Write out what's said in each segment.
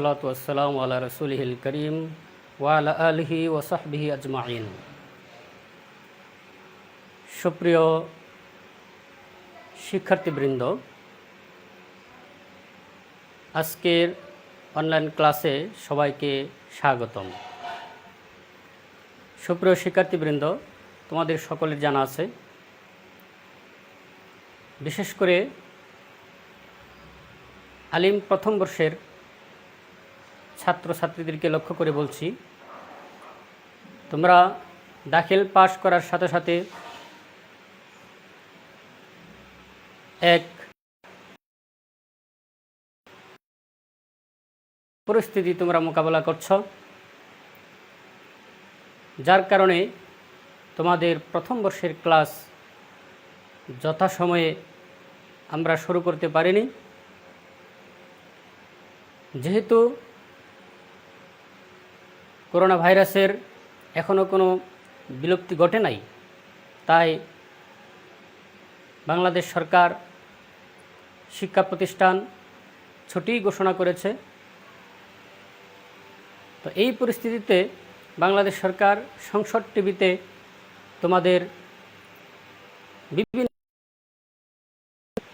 ওসলাত ওসালাম আল্লাহ রসুলহিল করিম ওয়ালা আলহি ওসাহবিহি আজমাইন সুপ্রিয় শিক্ষার্থীবৃন্দ, আজকের অনলাইন ক্লাসে সবাইকে স্বাগতম। সুপ্রিয় শিক্ষার্থীবৃন্দ, তোমাদের সকলের জানা আছে, বিশেষ করে আলিম প্রথম বর্ষের ছাত্রছাত্রীদেরকে লক্ষ্য করে বলছি, তোমরা দাখিল পাশ করার সাথে সাথে এক পরিস্থিতি তোমরা মোকাবেলা করছ, যার কারণে তোমাদের প্রথম বর্ষের ক্লাস যথাসময়ে আমরা শুরু করতে পারিনি। যেহেতু করোনা ভাইরাসের এখনও কোনো বিলুপ্তি ঘটে নাই। তাই বাংলাদেশ সরকার শিক্ষা প্রতিষ্ঠান ছুটি ঘোষণা করেছে। তো এই পরিস্থিতিতে বাংলাদেশ সরকার সংসদ টিভিতে তোমাদের বিভিন্ন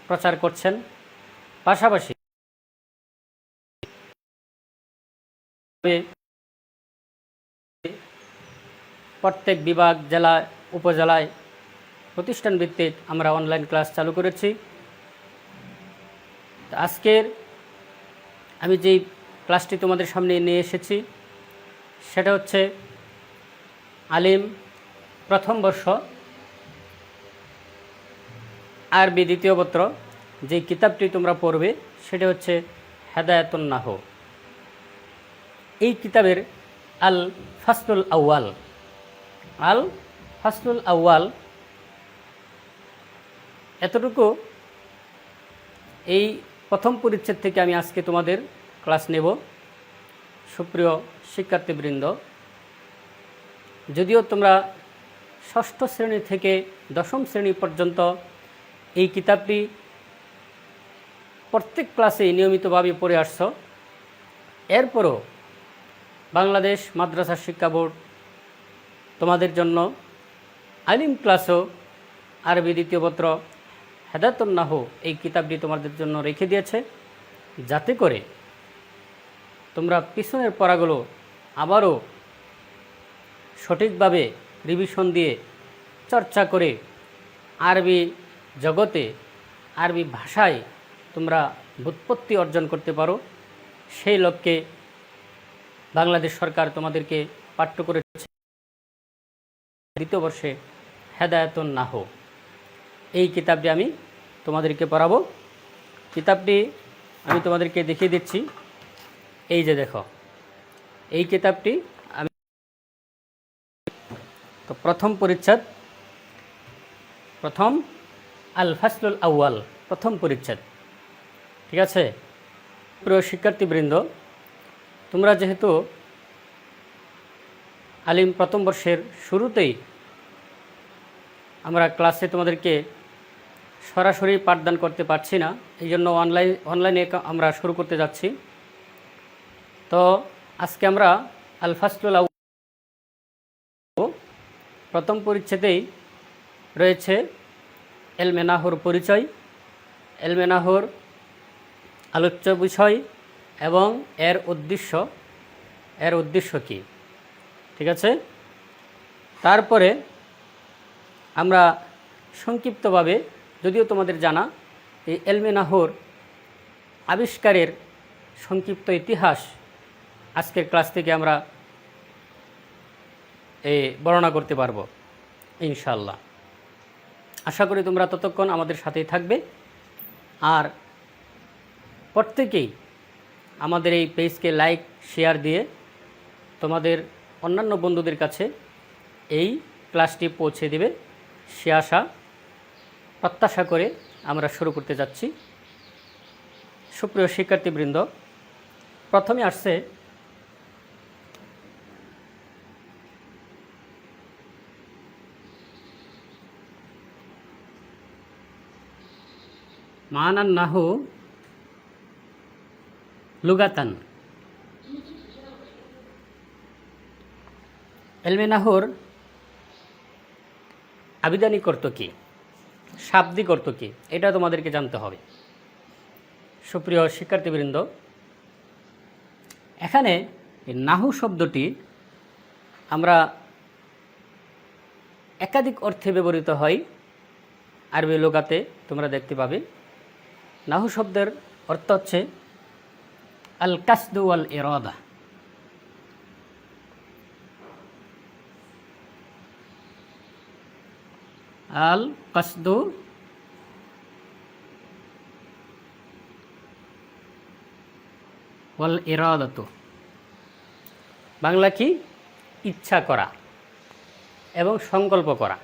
প্রচার করছেন। পাশাপাশি প্রত্যেক বিভাগ, জেলা, উপজেলায় প্রতিষ্ঠান ভিত্তিক আমরা অনলাইন ক্লাস চালু করেছি। আজকের আমি যেই ক্লাসটি তোমাদের সামনে নিয়ে এসেছি, সেটা হচ্ছে আলিম প্রথম বর্ষ আরবি দ্বিতীয় পত্র। যে কিতাবটি তোমরা পড়বে, সেটা হচ্ছে হেদায়তুন নাহ এই কিতাবের আল ফাসলুল আউয়াল। আল ফাসলুল আউয়াল। এতটুকু এই প্রথম পরিচ্ছেদ থেকে আমি আজকে তোমাদের ক্লাস নেব। সুপ্রিয় শিক্ষার্থীবৃন্দ, যদিও তোমরা ষষ্ঠ শ্রেণি থেকে দশম শ্রেণি পর্যন্ত এই কিতাবটি প্রত্যেক ক্লাসে নিয়মিতভাবে পড়ে আসছ, এরপরও বাংলাদেশ মাদ্রাসা শিক্ষা বোর্ড তোমাদের জন্য আলিম ক্লাসও, আরবি দ্বিতীয় পত্র, হেদায়তুন্নাহ এই কিতাবটি তোমাদের জন্য রেখে দিয়েছে, যাতে করে তোমরা পিছনের পড়াগুলো আবারও সঠিকভাবে রিভিশন দিয়ে চর্চা করে আরবি জগতে, আরবি ভাষায় তোমরা বুৎপত্তি অর্জন করতে পারো। সেই লক্ষ্যে বাংলাদেশ সরকার তোমাদেরকে পাঠ্য করেছে। দ্বিতীয় বর্ষে হেদায়তন নাহ এই কিতাবটি আমি তোমাদেরকে পড়াবো। কিতাবটি আমি তোমাদেরকে দেখিয়ে দিচ্ছি। এই যে দেখো, এই কিতাবটি আমি তো প্রথম পরিচ্ছেদ, প্রথম আল ফাসলুল আউয়াল, প্রথম পরিচ্ছেদ। ঠিক আছে? প্রিয় শিক্ষার্থীবৃন্দ, তোমরা যেহেতু আলিম প্রথম বর্ষের শুরুতেই আমরা ক্লাসে তোমাদেরকে সরাসরি পাঠদান করতে পারছি না, এই জন্য অনলাইন অনলাইনে আমরা শুরু করতে যাচ্ছি। তো আজকে আমরা আলফাসলুল প্রথম পরিচ্ছেদেই রয়েছে এলমেনাহর পরিচয়। এলমেনাহর আলোচ্য বিষয় এবং এর উদ্দেশ্য এর উদ্দেশ্য কী? ঠিক আছে? তারপরে আমরা সংক্ষিপ্তভাবে, যদিও তোমাদের জানা, এই এলমেনাহর আবিষ্কারের সংক্ষিপ্ত ইতিহাস আজকের ক্লাস থেকে আমরা এ বর্ণনা করতে পারব ইনশাল্লাহ আশা করি তোমরা ততক্ষণ আমাদের সাথেই থাকবে। আর প্রত্যেকেই আমাদের এই পেজকে লাইক, শেয়ার দিয়ে তোমাদের অন্যান্য বন্ধুদের কাছে এই ক্লাসটি পৌঁছে দেবে। সে আশা, প্রত্যাশা করে আমরা শুরু করতে যাচ্ছি। সুপ্রিয় শিক্ষার্থীবৃন্দ, প্রথমে আসছে মানান নাহু লুগাতান। এলমে নাহুর আবিধানিক অর্থ কী? শাব্দিক অর্থ কী? এটা তোমাদেরকে জানতে হবে। সুপ্রিয় শিক্ষার্থীবৃন্দ, এখানে নাহু শব্দটি আমরা একাধিক অর্থে ব্যবহৃত হয়। আরবি লোকাতে তোমরা দেখতে পাবে। নাহু শব্দের অর্থ হচ্ছে আল কাসদু আল এরদা আল কাসদু ওয়াল ইরাদাতু। বাংলা কি? ইচ্ছা করা এবং সংকল্প করা।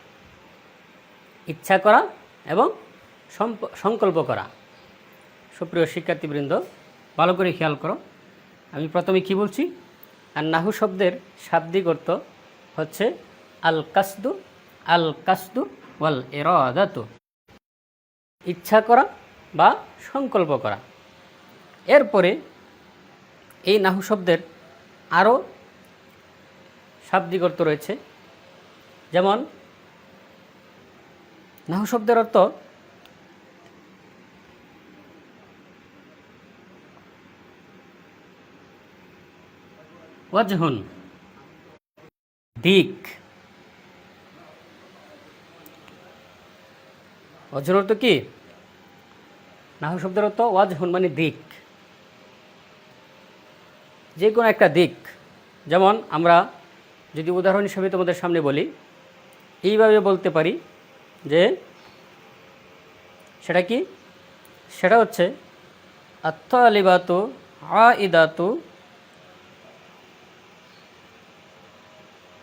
ইচ্ছা করা এবং সংকল্প করা। সুপ্রিয় শিক্ষার্থীবৃন্দ, ভালো করে খেয়াল করো। আমি প্রথমে কি বলছি? আর নাহু শব্দের শাব্দিক অর্থ হচ্ছে আল কাসদু আল কাসদু ওয়াল এরাদাতু ইচ্ছা করা বা সংকল্প করা। এরপরে এই নাহু শব্দের আরও শাব্দিক অর্থ রয়েছে। যেমন, নাহু শব্দের অর্থ, ওয়াজহুন, দিক। ওয়াজহুন অর্থ কি? নাহু শব্দের অর্থ ওয়াজহুন মানে দিক। যে কোনো একটা দিক। যেমন আমরা যদি উদাহরণ হিসেবে তোমাদের সামনে বলি, এইভাবে বলতে পারি যে সেটা কি? সেটা হচ্ছে আত্ম আলিবাতু আ ইদাতু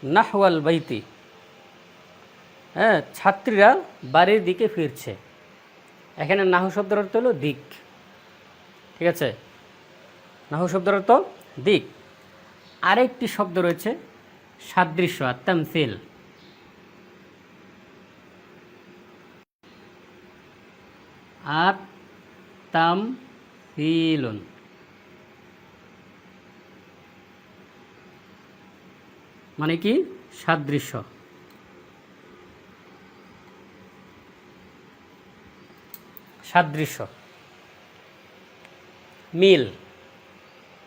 নাহওয়াল বাইতি। হ্যাঁ ছাত্রীরা বাড়ির দিকে ফিরছে। এখানে নাহু শব্দের অর্থ হলো দিক। ঠিক আছে? নাহু শব্দের অর্থ দিক। আরেকটি শব্দ রয়েছে, সাদৃশ্য আর তামসিল আর তাম ফিলুন মানে কি? সাদৃশ্য। সাদৃশ্য। মিল,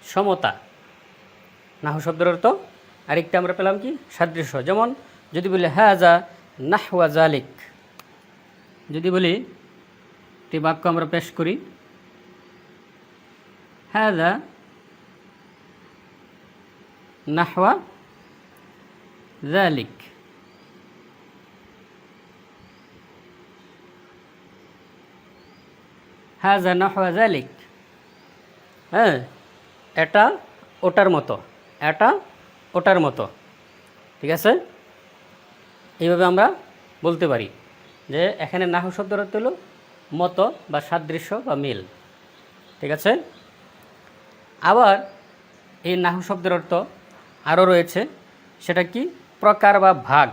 সমতা। নাহু শব্দের অর্থ আরেকটা আমরা পেলাম কি? সাদৃশ্য। যেমন যদি বলি, হাজা নাহওয়া জালিক। যদি বলি, একটি বাক্য আমরা পেশ করি, হাজা নাহওয়া জালিক। হাজা নাহওয়া জালিক হ্যাঁ এটা ওটার মতো, এটা ওটার মতো। ঠিক আছে? এইভাবে আমরা বলতে পারি যে এখানে নাহু শব্দের অর্থ হলো মতো বা সাদৃশ্য বা মিল। ঠিক আছে? আবার এই নাহু শব্দের অর্থ আরও রয়েছে, সেটা কি? প্রকার বা ভাগ,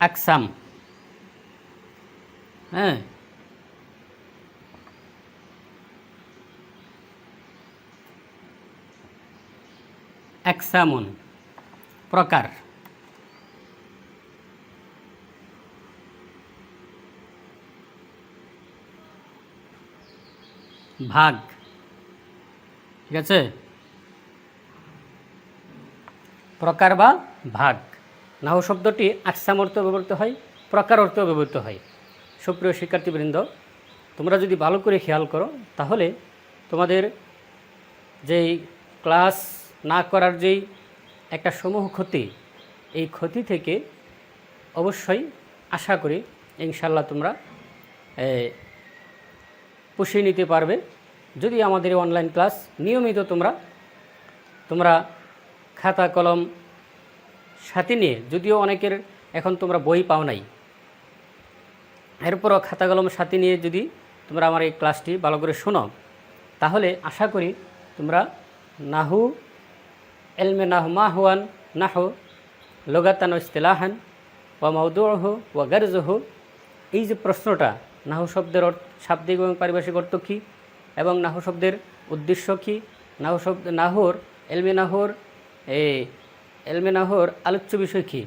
আকসাম। হ্যাঁ একসামন, প্রকার। ভাগ। ঠিক আছে? প্রকার বা ভাগ। নাহু শব্দটি আকসাম অর্থ ব্যবহৃত হয়, প্রকার অর্থ ব্যবহৃত হয়। সুপ্রিয় শিক্ষার্থীবৃন্দ, তোমরা যদি ভালো করে খেয়াল করো, তাহলে তোমাদের যেই ক্লাস না করার যেই একটা সমূহ ক্ষতি, এই ক্ষতি থেকে অবশ্যই আশা করি ইনশাল্লাহ তোমরা পুষিয়ে নিতে পারবে। যদি আমাদের অনলাইন ক্লাস নিয়মিত তোমরা তোমরা খাতা, কলম সাথে নিয়ে, যদিও অনেকের এখন তোমরা বই পাও নাই, এরপরও খাতা, কলম সাথে নিয়ে যদি তোমরা আমার এই ক্লাসটি ভালো করে শোনো, তাহলে আশা করি তোমরা নাহু এলমে নাহু মাহুয়ান নাহু লোগাতান ইস্তেলাহান ওয়া মৌদুহ ওয়া গারজহ এই যে প্রশ্নটা নাহু শব্দের অর্থ, শাব্দিক এবং পারিভাষিক অর্থ কী, এবং নাহু শব্দের উদ্দেশ্য কী নাহু শব্দ নাহুর এলমে নাহুর এই এলমে নাহর আলোচ্য বিষয় কী,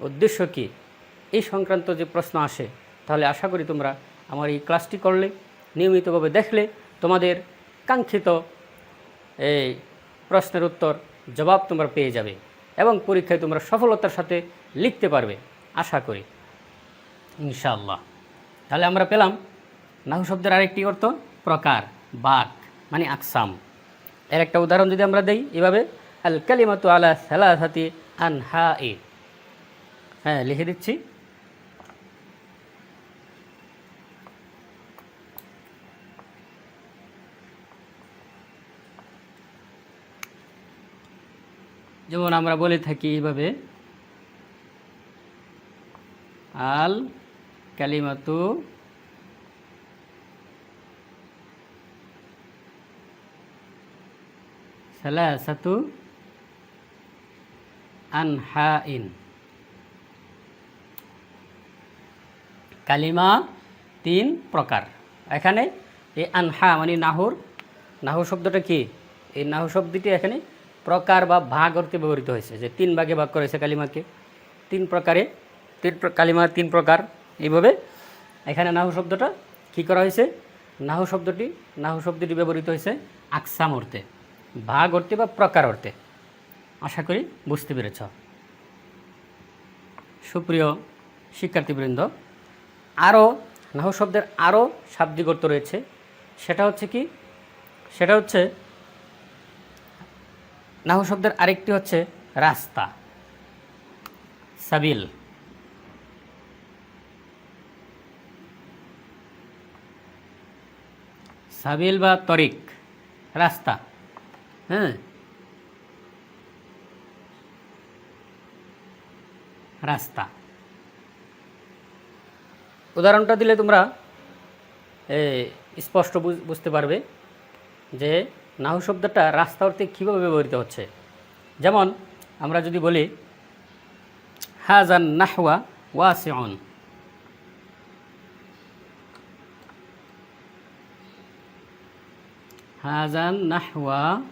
উদ্দেশ্য কী, এই সংক্রান্ত যে প্রশ্ন আসে, তাহলে আশা করি তোমরা আমার এই ক্লাসটি করলে, নিয়মিতভাবে দেখলে, তোমাদের কাঙ্ক্ষিত এই প্রশ্নের উত্তর জবাব তোমরা পেয়ে যাবে এবং পরীক্ষায় তোমরা সফলতার সাথে লিখতে পারবে, আশা করি। ইনশাআল্লাহ। তাহলে আমরা পেলাম নাহু শব্দের আরেকটি অর্থ প্রকার, বাক মানে আকসাম। এর একটা উদাহরণ যদি আমরা দেই এভাবে আল কালিমাতু আলা সালাসাতি আনহা এ হ্যাঁ লিখে দিচ্ছি। যেমন আমরা বলে থাকি এইভাবে, আল কালিমাতু সালাসাতু আনহাইন। কালিমা তিন প্রকার। এখানে এই আনহা মানে নাহুর। নাহু শব্দটা কি? এই নাহু শব্দটি এখানে প্রকার বা ভাগ অর্থে ব্যবহৃত হয়েছে। যে তিন ভাগে ভাগ করেছে কালিমাকে। তিন প্রকারে, তিন কালিমা তিন প্রকার। এইভাবে এখানে নাহু শব্দটা কি করা হয়েছে? নাহু শব্দটি নাহু শব্দটি ব্যবহৃত হয়েছে আকসাম অর্থে। ভাগ অর্থে বা প্রকার অর্থে। আশা করি বুঝতে পেরেছ। সুপ্রিয় শিক্ষার্থীবৃন্দ, আরও নাহু শব্দের আরও শাব্দিক অর্থ রয়েছে। সেটা হচ্ছে কি? সেটা হচ্ছে নাহু শব্দের আরেকটি হচ্ছে রাস্তা। সাবিল। সাবিল বা তরিক, রাস্তা। হ্যাঁ? রাস্তা। উদাহরণটা দিলে তোমরা স্পষ্ট বুঝ- বুঝতে পারবে যে নাহু শব্দটা রাস্তা অর্থে কীভাবে ব্যবহৃত হচ্ছে? যেমন, আমরা যদি বলি হাজান নাহওয়া ওয়াসিউন। হাজান নাহওয়া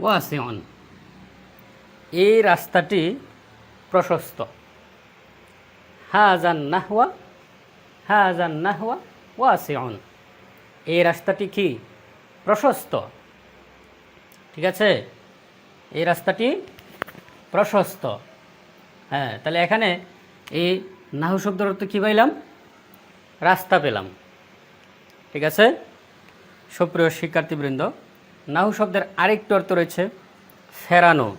ওয়াসিউন। এই রাস্তাটি প্রশস্ত। হাজান নাহওয়া হাজান নাহওয়া ওয়াসিউন। এই রাস্তাটি কি? প্রশস্ত। ঠিক আছে? এই রাস্তাটি প্রশস্ত। হ্যাঁ তাহলে এখানে এই নাহু শব্দের অর্থ কী পাইলাম? রাস্তা পেলাম। ঠিক আছে? সুপ্রিয় শিক্ষার্থীবৃন্দ, নাহু শব্দের আরেকটি অর্থ রয়েছে ফেরানো।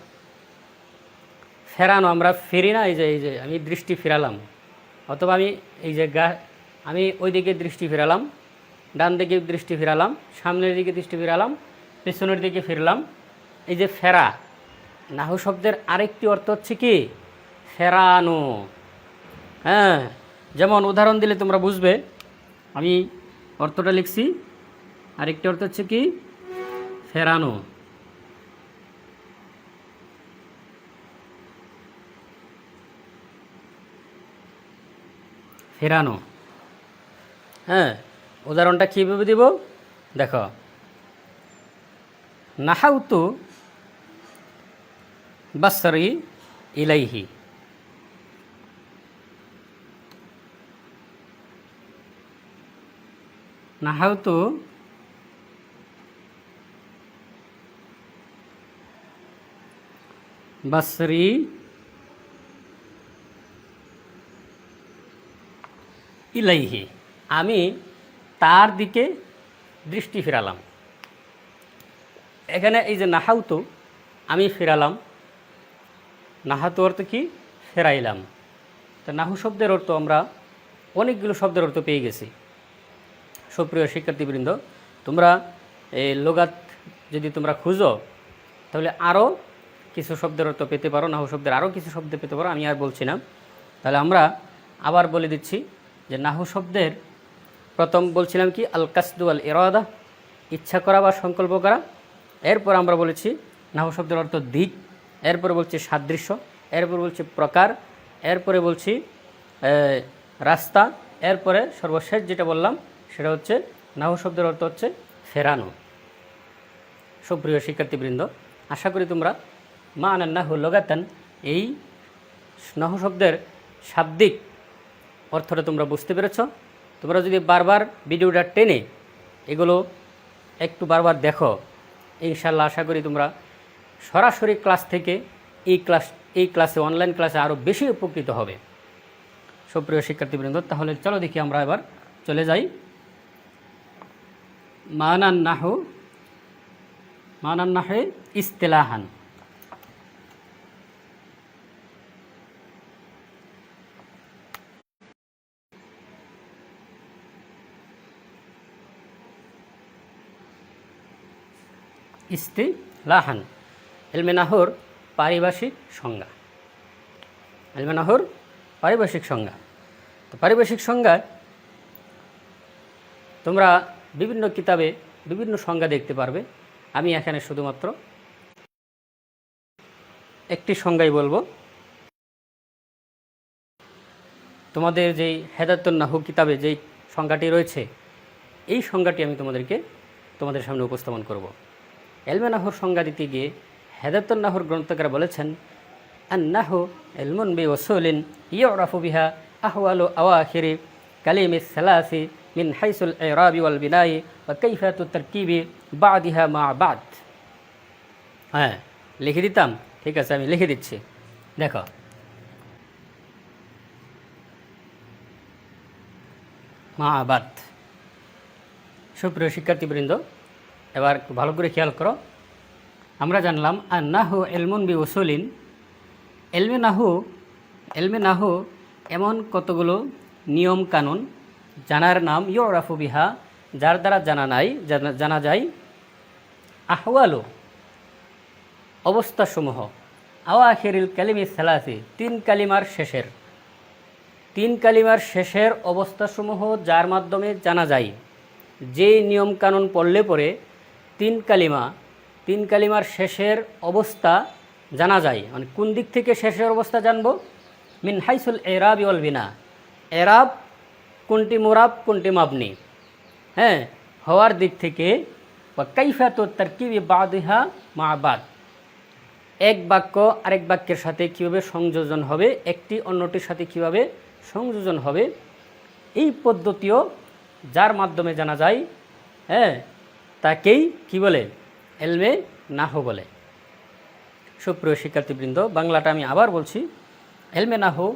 ফেরানো, আমরা ফিরি না, এই যে এই যে, আমি দৃষ্টি ফেরালাম। অথবা আমি এই যে গা আমি ওই দিকে দৃষ্টি ফেরালাম, ডান দিকে দৃষ্টি ফেরালাম, সামনের দিকে দৃষ্টি ফেরালাম, পেছনের দিকে ফিরলাম। এই যে ফেরা, নাহু শব্দের আরেকটি অর্থ হচ্ছে কি? ফেরানো। হ্যাঁ যেমন উদাহরণ দিলে তোমরা বুঝবে। আমি অর্থটা লিখছি। আরেকটি অর্থ হচ্ছে কি? ফেরানো। ফেরানো। হ্যাঁ উদাহরণটা কীভাবে দিব? দেখো। নাহাউতু বাসরি ইলাইহি। নাহাউতু বাসরি ইলাইহি, আমি তার দিকে দৃষ্টি ফেরালাম। এখানে এই যে নাহাউতু, আমি ফেরালাম। নাহাতু অর্থ কি? ফেরাইলাম। তো নাহু শব্দের অর্থ আমরা অনেকগুলো শব্দের অর্থ পেয়ে গেছি। সুপ্রিয় শিক্ষার্থীবৃন্দ, তোমরা এই লোগাত যদি তোমরা খুঁজো, তাহলে আরও কিছু শব্দের অর্থ পেতে পারো। নাহু শব্দের আরও কিছু শব্দ পেতে পারো, আমি আর বলছি না। তাহলে আমরা আবার বলে দিচ্ছি যে নাহু শব্দের প্রথম বলছিলাম কি আল কাসদু আল ইরাদা ইচ্ছা করা বা সংকল্প করা। এরপর আমরা বলেছি নাহু শব্দের অর্থ দিক, এরপরে বলছি সাদৃশ্য, এরপর বলছি প্রকার, এরপরে বলছি রাস্তা, এরপরে সর্বশেষ যেটা বললাম সেটা হচ্ছে নাহু শব্দের অর্থ হচ্ছে ফেরানো। সুপ্রিয় শিক্ষার্থীবৃন্দ, আশা করি তোমরা মা আনান্নাহু লগাতান এই নাহু শব্দের শাব্দিক অর্থটা তোমরা বুঝতে পেরেছ। তোমরা যদি বারবার ভিডিওটা টেনে এগুলো একটু বারবার দেখো ইনশাল্লাহ আশা করি তোমরা সরাসরি ক্লাস থেকে এই ক্লাস, এই ক্লাসে, অনলাইন ক্লাসে আরও বেশি উপকৃত হবে। সুপ্রিয় শিক্ষার্থীবৃন্দ, তাহলে চলো দেখি আমরা এবার চলে যাই। মানান নাহু মানান ইস্তেলাহান। ইস্তি লাহান এলমেনাহর পারিভাষিক সংজ্ঞা। এলমেনাহর পারিভাষিক সংজ্ঞা। তো পারিভাষিক সংজ্ঞায় তোমরা বিভিন্ন কিতাবে বিভিন্ন সংজ্ঞা দেখতে পারবে। আমি এখানে শুধুমাত্র একটি সংজ্ঞাই বলব। তোমাদের যেই হেদায়তুল নাহু কিতাবে যেই সংজ্ঞাটি রয়েছে, এই সংজ্ঞাটি আমি তোমাদেরকে তোমাদের সামনে উপস্থাপন করব। এলমে নাহুর সংজ্ঞা দিতে গিয়ে হেদায়তুল নাহুর গ্রন্থকার বলেছেন, আন্নাহু এলমুন বি ওসুলিন ইয়রাফু বিহা আহওয়ালু আওয়াখিরি কালিমি সালাসি মিন হাইসুল ইরাবি ওয়াল বিনাই ওয়া কাইফাতু তারকিবি বাদিহা মা বাদ। হ্যাঁ লিখে দিতাম, ঠিক আছে, আমি লিখে দিচ্ছি। দেখো। মা আবাদ সুপ্রিয় শিক্ষার্থীবৃন্দ এবার ভালো করে খেয়াল করো। আমরা জানলাম আর নাহু এলমুন বি ওসুলিন এলমে নাহু এলমে নাহু এমন কতগুলো নিয়ম কানুন জানার নাম ইয়রাফু বিহা, যার দ্বারা জানা নাই, জানা- যায়? আহওয়ালো অবস্থাসমূহ। আওয়াখিরিল কালিমি সালাসি, তিন কালিমার শেষের। তিন কালিমার শেষের অবস্থাসমূহ যার মাধ্যমে জানা যায়। যে নিয়মকানুন পড়লে পরে তিন কালিমা, তিন কালিমার শেষের অবস্থা জানা যায়। মানে কোন দিক থেকে শেষের অবস্থা জানব? মিন হাইসুল এরাব ইউল বিনা। এরাব কোনটি মোরাব, কোনটি মাবনি। হ্যাঁ হওয়ার দিক থেকে বা কাইফাত তারকিবি বাদিহা মা বাদ। এক বাক্য আরেক বাক্যের সাথে কীভাবে সংযোজন হবে? একটি অন্যটির সাথে কীভাবে সংযোজন হবে? এই পদ্ধতিও যার মাধ্যমে জানা যায় হ্যাঁ তাকেই কি বলে? এলমে নাহ বলে। সুপ্রিয় শিক্ষার্থীবৃন্দ, বাংলাটা আমি আবার বলছি, এলমে নাহু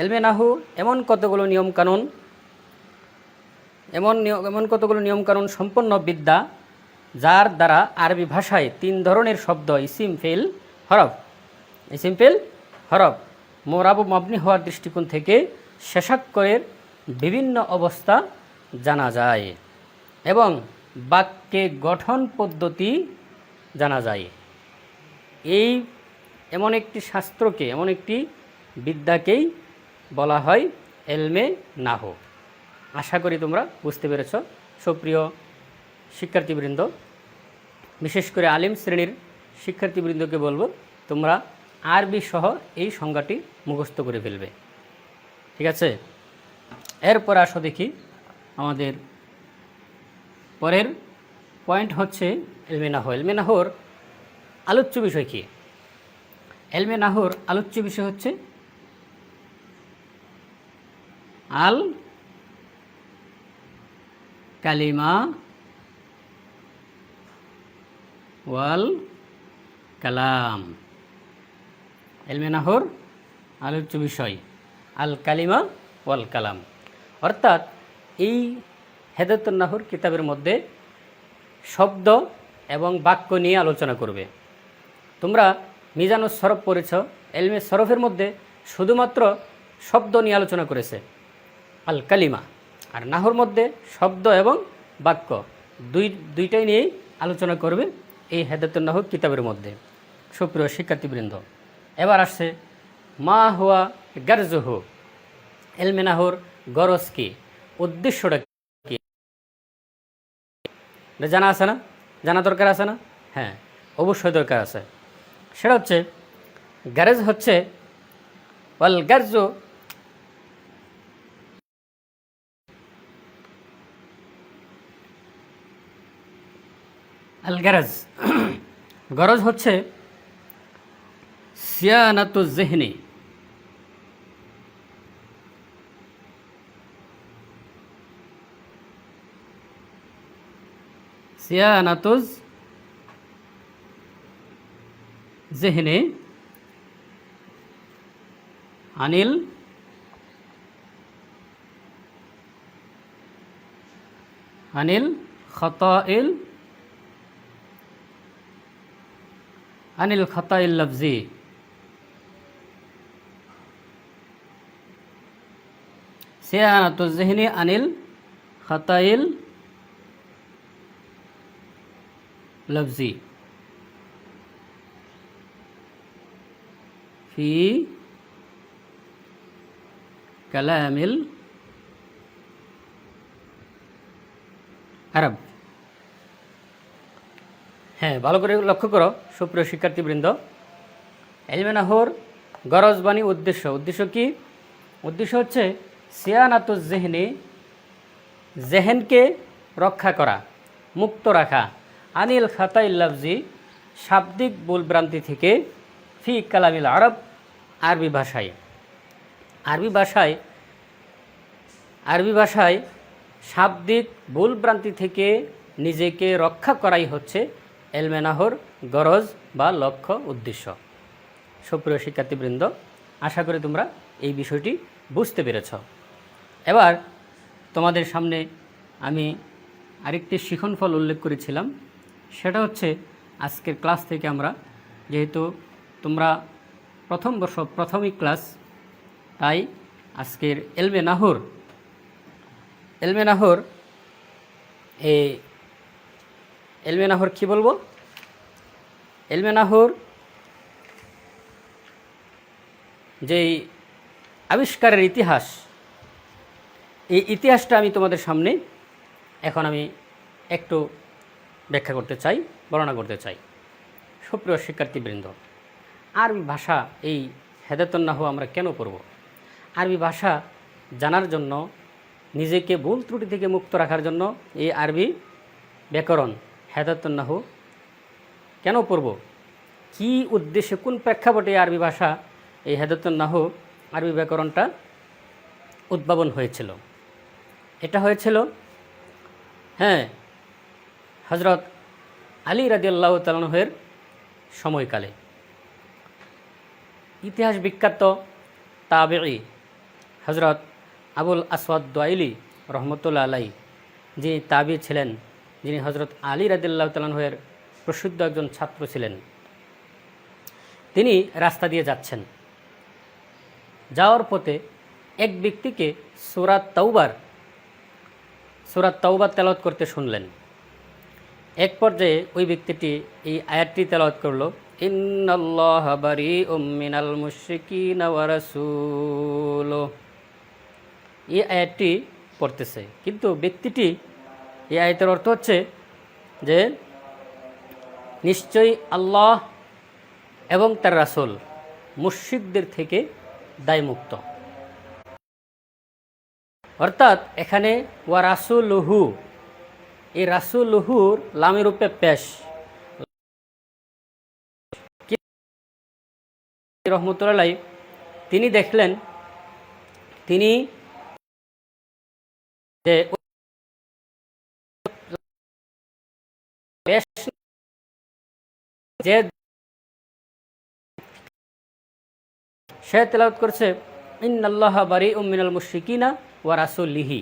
এলমে নাহু এমন কতগুলো নিয়মকানুন এমন এমন কতগুলো নিয়মকানুন সম্পন্ন বিদ্যা যার দ্বারা আরবি ভাষায় তিন ধরনের শব্দ, ইসিম ফেল হরফ। ইসিম ফেল হরফ। মোরাব মাবনি হওয়ার দৃষ্টিকোণ থেকে শেষাক্ষরের বিভিন্ন অবস্থা জানা যায়। এবং বাক্যে গঠন পদ্ধতি জানা যায়। এই এমন একটি শাস্ত্রকে, এমন একটি বিদ্যাকেই বলা হয় এলমে নাহ। আশা করি তোমরা বুঝতে পেরেছ। সুপ্রিয় শিক্ষার্থীবৃন্দ, বিশেষ করে আলিম শ্রেণির শিক্ষার্থীবৃন্দকে বলব, তোমরা আরবি সহ এই সংজ্ঞাটি মুখস্থ করে ফেলবে। ঠিক আছে? এরপর আসো দেখি আমাদের পরের পয়েন্ট হচ্ছে এলমেনাহ। এলমেনাহর আলোচ্য বিষয় কী? এলমে নাহর আলোচ্য বিষয় হচ্ছে আল কালিমা ওয়াল কালাম। এলমে নাহর আলোচ্য বিষয় আল কালিমা ওয়াল কালাম। অর্থাৎ এই হেদায়তুল নাহর কিতাবের মধ্যে শব্দ এবং বাক্য নিয়ে আলোচনা করবে। তোমরা মিজানুস সরফ পড়েছ, এলমে সরফের মধ্যে শুধুমাত্র শব্দ নিয়ে আলোচনা করেছে আল কালিমা আর নাহর মধ্যে শব্দ এবং বাক্য দুই, দুইটাই নিয়েই আলোচনা করবে এই হেদাতুল নাহর কিতাবের মধ্যে। সুপ্রিয় শিক্ষার্থীবৃন্দ, এবার আসছে মা হুয়া গারজহু। এলমে নাহর গরজ কি? উদ্দেশ্যটা এটা জানা আছে না? জানা দরকার আছে না? হ্যাঁ অবশ্যই দরকার আছে। সেটা হচ্ছে, গ্যারেজ হচ্ছে, ওয়াল গ্যারেজ আল গ্যারেজ। গরজ হচ্ছে সিয়ানাতু জেহনি। সিয়ানাতুজ জেহনে আনিল আনিল খতাইল আনিল খতাইল লফজি সিয়ানাতুজ জেহনি আনিল খতাইল लफ्ज़ी फ़ी कलामिल আরব হ্যাঁ ভালো করে লক্ষ্য করো সুপ্রিয় শিক্ষার্থীবৃন্দ এলমেনাহর গরজবাণী উদ্দেশ্য উদ্দেশ্য কি উদ্দেশ্য হচ্ছে সিয়ানাত জেহনে জেহেনকে রক্ষা করা মুক্ত রাখা আনিল খাতাই লফজি, শাব্দিক ভুলভ্রান্তি থেকে ফি কালামিল আরব, আরবি ভাষায়। আরবি ভাষায় আরবি ভাষায় শাব্দিক ভুলভ্রান্তি থেকে নিজেকে রক্ষা করাই হচ্ছে এলমেনাহর গরজ বা লক্ষ্য উদ্দেশ্য। সুপ্রিয় শিক্ষার্থীবৃন্দ, আশা করি তোমরা এই বিষয়টি বুঝতে পেরেছ। এবার তোমাদের সামনে আমি আরেকটি শিখনফল উল্লেখ করেছিলাম। সেটা হচ্ছে আজকের ক্লাস থেকে আমরা, যেহেতু তোমরা প্রথম বর্ষ, প্রথমই ক্লাস, তাই আজকের এলমে নাহর এলমে নাহর, এ এলমে নাহর কী বলব? এলমে নাহর যেই আবিষ্কারের ইতিহাস, এই ইতিহাসটা আমি তোমাদের সামনে এখন আমি একটু ব্যাখ্যা করতে চাই, বর্ণনা করতে চাই। সুপ্রিয় শিক্ষার্থীবৃন্দ, আরবি ভাষা এই হেদায়তন্নাহ আমরা কেন পড়ব? আরবি ভাষা জানার জন্য, নিজেকে ভুল ত্রুটি থেকে মুক্ত রাখার জন্য এই আরবি ব্যাকরণ হেদায়তন্নাহ কেন পড়ব? কি উদ্দেশ্যে, কোন প্রেক্ষাপটে আরবি ভাষা এই হেদায়তন্নাহ আরবি ব্যাকরণটা উদ্ভাবন হয়েছিল? এটা হয়েছিল হ্যাঁ হজরত আলী রাজিয়াল্লাহ তালহের সময়কালে। ইতিহাস বিখ্যাত তাবেই হজরত আবুল আসওয়াদ দোয়াইলি রহমতুল্লা আলাই যিনি তাবি ছিলেন, যিনি হজরত আলী রাদিল্লাহ তালহের প্রসিদ্ধ একজন ছাত্র ছিলেন। তিনি রাস্তা দিয়ে যাচ্ছেন। যাওয়ার পথে এক ব্যক্তিকে সুরাত তাওবার সুরাত তাওবার তেলত করতে শুনলেন। এক পর্যায়ে ওই ব্যক্তিটি এই আয়াতটি তেলাওয়াত করল, ইন্নাল্লাহ বারি মিনাল মুশরিকিন ওয়া রাসূল এই আয়াতটি পড়তেছে। কিন্তু ব্যক্তিটি এই আয়াতের অর্থ হচ্ছে যে নিশ্চয়ই আল্লাহ এবং তার রাসুল মুশরিকদের থেকে দায়মুক্ত। অর্থাৎ এখানে ওয়া রাসুলহু এই রাসুলহুর লামের রূপে পেশ রহমতুল্লাহ তিনি দেখলেন, তিনি যে সে তেলাওত করছে, ইন্নাল্লাহ বারি উমিনাল মুশরিকিনা ওয়া রাসুল্লিহি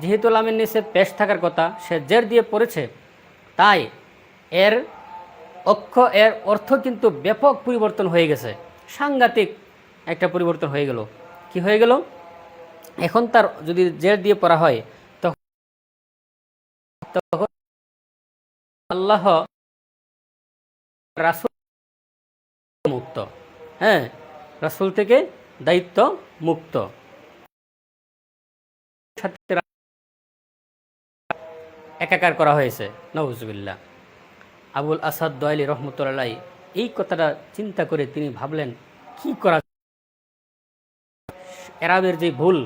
যেহেতু লামের নিচে পেশ থাকার কথা, সে জের দিয়ে পড়েছে, তাই এর অক্ষ, এর অর্থ কিন্তু ব্যাপক পরিবর্তন হয়ে গেছে। সাংঘাতিক একটা পরিবর্তন হয়ে গেল। কি হয়ে গেল? এখন তার যদি জের দিয়ে পড়া হয়, তখন আল্লাহ রাসুল মুক্ত। হ্যাঁ রাসুল থেকে দায়িত্ব মুক্ত। একাকার করা হয়েছে। নবজুবিল্লা আবুল আসাদ দয়ালি রহমতুল্লাহ এই কথাটা চিন্তা করে তিনি ভাবলেন, কি করা এরাবের যে ভুল,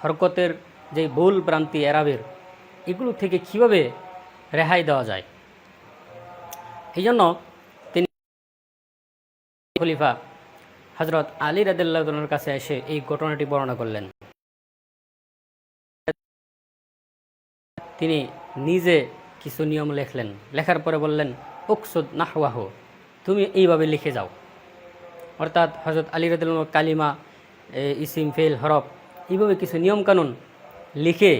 হরকতের যে ভুল ভ্রান্তি এরাবের, এগুলো থেকে কীভাবে রেহাই দেওয়া যায়? এই জন্য তিনি খলিফা হজরত আলী রাদিল্লাহর কাছে এসে এই ঘটনাটি বর্ণনা করলেন। তিনি নিজে কিছু নিয়ম লেখলেন। লেখার পরে বললেন, উকসুদ নাহওয়াহ, তুমি এইভাবে লিখে যাও। অর্থাৎ হজরত আলী রাদিল্লাহ কালিমা ইসিম ফেল হরফ এইভাবে কিছু নিয়মকানুন লিখে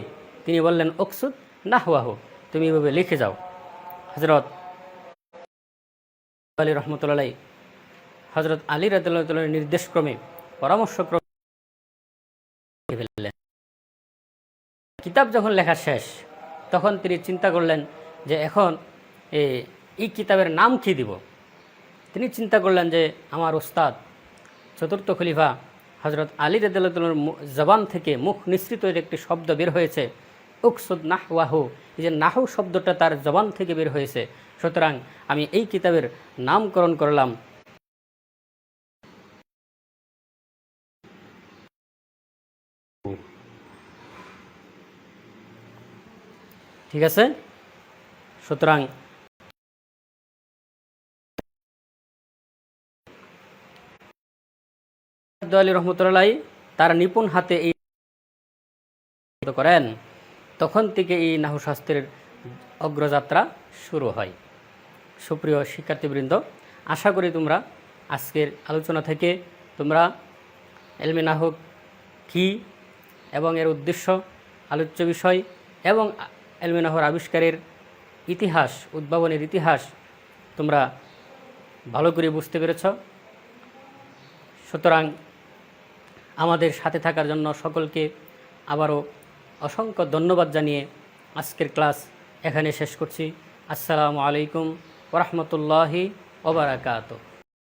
তিনি বললেন, উকসুদ নাহওয়াহ, তুমি এইভাবে লিখে যাও। হজরত আলী রহমতুল্লাহ হজরত আলী রাদিল্লাহ নির্দেশক্রমে পরামর্শক্রমে কিতাব যখন লেখা শেষ তখন তিনি চিন্তা করলেন যে এখন এই কিতাবের নাম কি দিব? তিনি চিন্তা করলেন যে আমার ওস্তাদ, চতুর্থ খলিফা হজরত আলী রদুল্লাহর জবান থেকে মুখ নিঃসৃত একটি শব্দ বের হয়েছে। উকসুদ নাহওয়াহু, এই যে নাহু শব্দটা তার জবান থেকে বের হয়েছে। সুতরাং আমি এই কিতাবের নামকরণ করলাম। ঠিক আছে? সুতরাং আলী রহমতুল্লাহ তার নিপুণ হাতে এই করেন, তখন থেকে এই নাহু শাস্ত্রের অগ্রযাত্রা শুরু হয়। সুপ্রিয় শিক্ষার্থীবৃন্দ, আশা করি তোমরা আজকের আলোচনা থেকে তোমরা এলমে নাহক কী এবং এর উদ্দেশ্য, আলোচ্য বিষয় এবং এলমে নাহর আবিষ্কারের ইতিহাস, উদ্ভাবনের ইতিহাস তোমরা ভালো করে বুঝতে পেরেছ। সুতরাং আমাদের সাথে থাকার জন্য সকলকে আবারও অসংখ্য ধন্যবাদ জানিয়ে আজকের ক্লাস এখানে শেষ করছি। আসসালামু আলাইকুম ওরহমতুল্লাহি ওবরাকাত